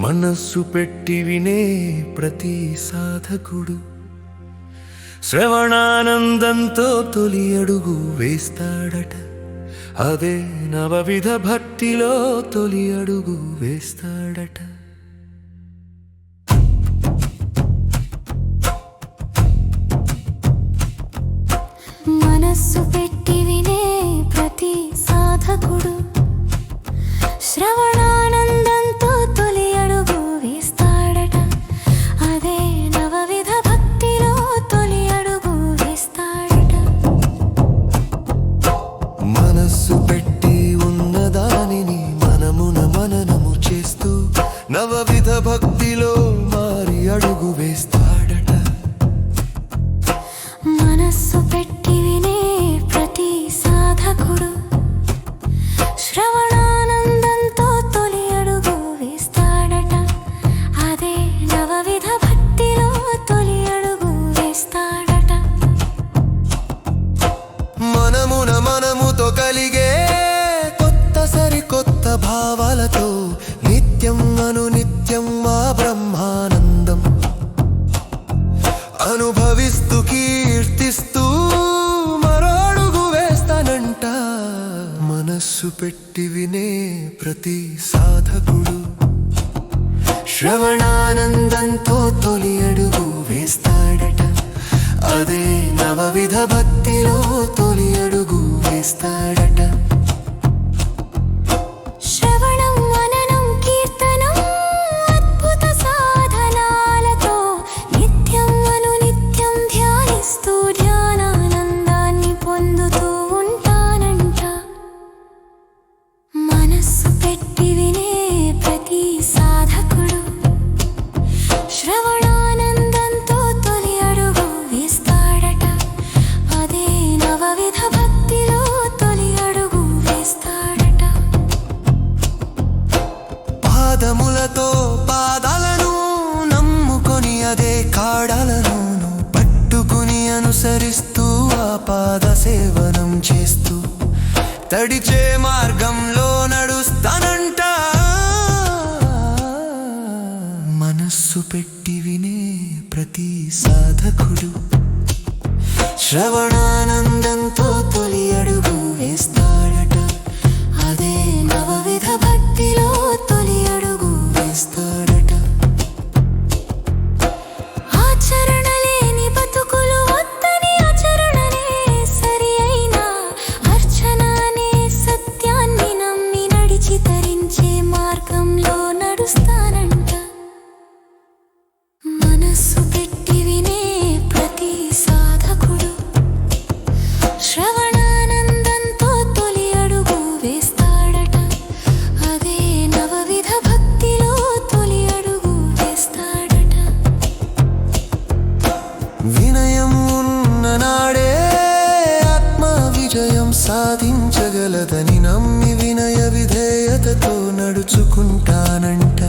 మనస్సు పెట్టి వినే ప్రతి సాధకుడు. శ్రవణానందంతో తొలి అడుగు వేస్తాడట. అదే నవవిధ భక్తిలో తొలి అడుగు వేస్తాడట. మనస్సు పెట్టి వినే ప్రతి సాధకుడు. శ్రవణ పెట్టివినే ప్రతి సాధకుడు. పెట్టి వినే ప్రతి సాధకుడు. శ్రవణానందంతో తొలి అడుగు వేస్తాడట. అదే నవవిధ భక్తిలో తొలి అడుగు వేస్తాడట. నమ్ముకొని అదే పట్టుకుని అనుసరిస్తూ ఆ పాద సేవనం చేస్తూ తడిచే మార్గంలో నడుస్తానంట. మనస్సు పెట్టి వినే ప్రతి సాధకుడు శ్రవణానందంతో తొలి అడుగు శ్రవణానందంతో తొలి అడుగు వేస్తాడట. అదే నవవిధ భక్తిలో తొలి అడుగు వేస్తాడట. వినయం ఉన్న నాడే ఆత్మ విజయం సాధించగలదని నమ్మి వినయ విధేయతతో నడుచుకుంటానంట.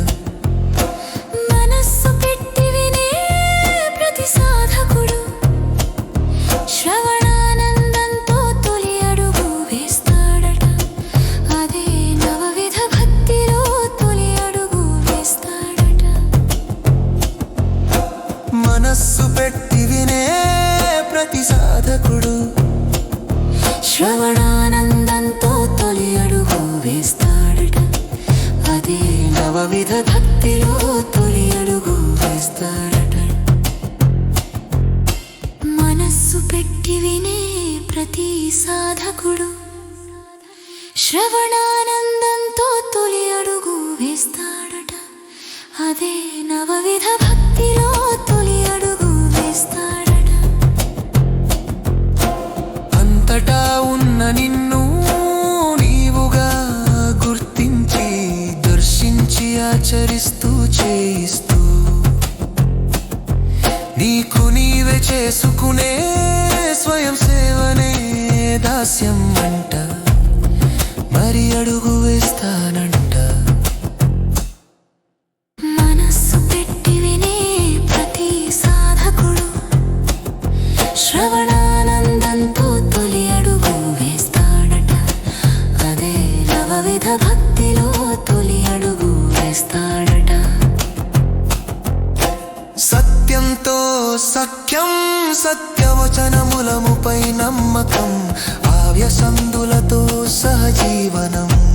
శ్రవణానందంతో తొలి అడుగు వేస్తాడట. అదే నవవిధ భక్తిలో తొలి అడుగు వేస్తాడట. మనస్సు పెట్టి వినే ప్రతి సాధకుడు శ్రవణానందంతో తొలి అడుగు వేస్తాడట. అదే నవవిధ భక్తిలో చేసుకునే స్వయం సేవనే దాస్యం అంట. మరి అడుగు వేస్తానంట. సత్యం సత్యవచనములముపై నమ్మకం. ఆవ్యసందులతో సహజీవనం.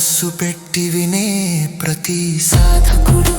మనస్సు పెట్టి వినే ప్రతి సాధకుడు